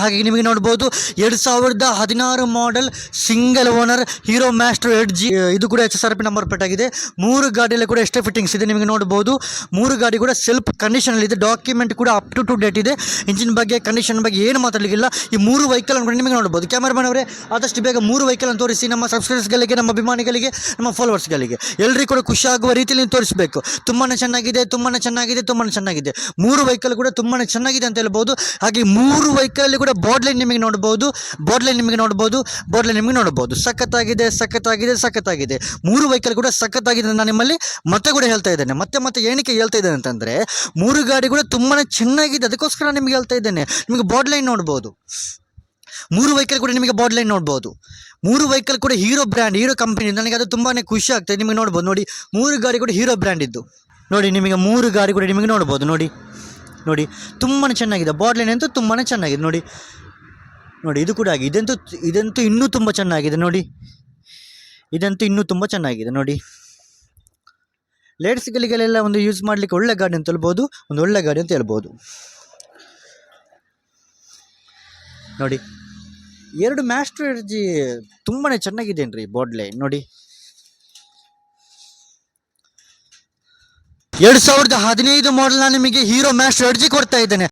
ಹಾಗೆ ನಿಮಗೆ ನೋಡ್ಬೋದು ಎರಡು ಸಾವಿರದ ಹದಿನಾರು model single owner Hero Maestro edge ಇದು ಕೂಡ H S R P number plate ಆಗಿದೆ. ಮೂರು ಗಾಡಿಯಲ್ಲಿ ಕೂಡ ಎಷ್ಟೇ ಫಿಟ್ಟಿಂಗ್ಸ್ ಇದೆ ನಿಮಗೆ ನೋಡ್ಬೋದು. ಮೂರು ಗಾಡಿ ಕೂಡ ಸೆಲ್ಫ್ ಕಂಡೀಷನಲ್ಲಿ ಇದೆ. ಡಾಕ್ಯುಮೆಂಟ್ ಕೂಡ ಅಪ್ ಟು ಟು ಡೇಟ್ ಇದೆ. ಇಂಜಿನ್ ಬಗ್ಗೆ ಕಂಡೀಷನ್ ಬಗ್ಗೆ ಏನು ಮಾತಾಡಲಿಕ್ಕಿಲ್ಲ. ಈ ಮೂರು ವೆಹಿಕಲ್ ಕೂಡ ನಿಮಗೆ ನೋಡ್ಬೋದು. ಕ್ಯಾಮರಾಮನ್ ಅವರೇ, ಆದಷ್ಟು ಬೇಗ ಮೂರು ವೆಹಿಕಲ್ ಅನ್ನು ತೋರಿಸಿ ನಮ್ಮ ಸಬ್ಸ್ಕ್ರೈಬರ್ಸ್ಗಳಿಗೆ ನಮ್ಮ ಅಭಿಮಾನಿಗಳಿಗೆ, ನಮ್ಮ ಫಾಲೋವರ್ಸ್ಗಳಿಗೆ ಎಲ್ಲರಿಗೂ ಕೂಡ ಖುಷಿಯಾಗುವ ರೀತಿಯಲ್ಲಿ ತೋರಿಸಬೇಕು. ತುಂಬಾ ಚೆನ್ನಾಗಿದೆ ತುಂಬಾ ಚೆನ್ನಾಗಿದೆ ತುಂಬಾ ಚೆನ್ನಾಗಿದೆ. ಮೂರು ವೆಹಿಕಲ್ ಕೂಡ ತುಂಬಾ ಚೆನ್ನಾಗಿದೆ ಅಂತ ಹೇಳ್ಬೋದು. ಹಾಗೆ ಮೂರು ವೆಹಿಕಲ್ ಕೂಡ ಬಾಡ್ಲೈನ್ ನಿಮಗೆ ನೋಡ್ಬೋದು ಬಾಡ್ಲೈನ್ ನಿಮಗೆ ನೋಡ್ಬೋದು ಬಾಡ್ಲೈನ್ ನಿಮಗೆ ನೋಡ್ಬೋದು. ಸಖತ್ತಾಗಿದೆ ಸಖತ್ತಾಗಿದೆ ಸಖತ್ತಾಗಿದೆ. ಮೂರು ವೆಹಿಕಲ್ ಕೂಡ ಸಖತ್ತಾಗಿದೆ ನಾನು ನಿಮ್ಮಲ್ಲಿ ಮತ್ತೆ ಕೂಡ ಹೇಳ್ತಾ ಇದ್ದೇನೆ. ಮತ್ತೆ ಮತ್ತೆ ಏನಕ್ಕೆ ಹೇಳ್ತಾ ಇದ್ದೇನೆ ಅಂತಂದರೆ, ಮೂರು ಗಾಡಿ ಕೂಡ ತುಂಬಾ ಚೆನ್ನಾಗಿದೆ. ಅದಕ್ಕೋಸ್ಕರ ನಿಮಗೆ ಹೇಳ್ತಾ ಇದ್ದೇನೆ. ನಿಮಗೆ ಬಾಡ್ಲೈನ್ ನೋಡ್ಬೋದು. ಮೂರು ವೆಹಿಕಲ್ ಕೂಡ ನಿಮಗೆ ಬಾಡ್ಲೈನ್ ನೋಡ್ಬೋದು. ಮೂರು ವೆಹಿಕಲ್ ಕೂಡ ಹೀರೋ ಬ್ರ್ಯಾಂಡ್ ಹೀರೋ ಕಂಪನಿ ನನಗೆ ಅದು ತುಂಬಾ ಖುಷಿ ಆಗ್ತದೆ. ನಿಮಗೆ ನೋಡ್ಬೋದು. ನೋಡಿ, ಮೂರು ಗಾಡಿ ಕೂಡ ಹೀರೋ ಬ್ರ್ಯಾಂಡ್ ಇದ್ದು. ನೋಡಿ, ನಿಮಗೆ ಮೂರು ಗಾಡಿ ಕೂಡ ನಿಮಗೆ ನೋಡ್ಬೋದು. ನೋಡಿ. ನೋಡಿ ತುಂಬಾ ಚೆನ್ನಾಗಿದೆ. ಬಾಡ್ಲೈನ್ ಅಂತೂ ತುಂಬಾ ಚೆನ್ನಾಗಿದೆ. ನೋಡಿ ನೋಡಿ, ಇದು ಕೂಡ ಆಗಿ ಇದಂತೂ ಇದಂತೂ ಇನ್ನೂ ತುಂಬ ಚೆನ್ನಾಗಿದೆ. ನೋಡಿ, ಇದಂತೂ ಇನ್ನೂ ತುಂಬ ಚೆನ್ನಾಗಿದೆ. ನೋಡಿ ಲೇಡ್ಸ್ಗಳಿಗೆಲ್ಲ ಒಂದು ಯೂಸ್ ಮಾಡಲಿಕ್ಕೆ ಒಳ್ಳೆ ಗಾಡಿ ಅಂತ ಹೇಳ್ಬೋದು. ಒಂದು ಒಳ್ಳೆ ಗಾಡಿ ಅಂತ ಹೇಳ್ಬೋದು. ನೋಡಿ, ಎರಡು ಮ್ಯಾಸ್ಟರ್ ಎರ್ಜಿ ತುಂಬಾ ಚೆನ್ನಾಗಿದೇನ್ರಿ ಬಾಡ್ಲೈನ್ ನೋಡಿ ಎರಡು ಸಾವಿರದ ಹದಿನೈದು ಮಾಡೆಲ್ ನಾನು ನಿಮಗೆ ಹೀರೋ ಮ್ಯಾಸ್ಟರ್ ಅರ್ಜಿ ಕೊಡ್ತಾ ಇದ್ದೇನೆ.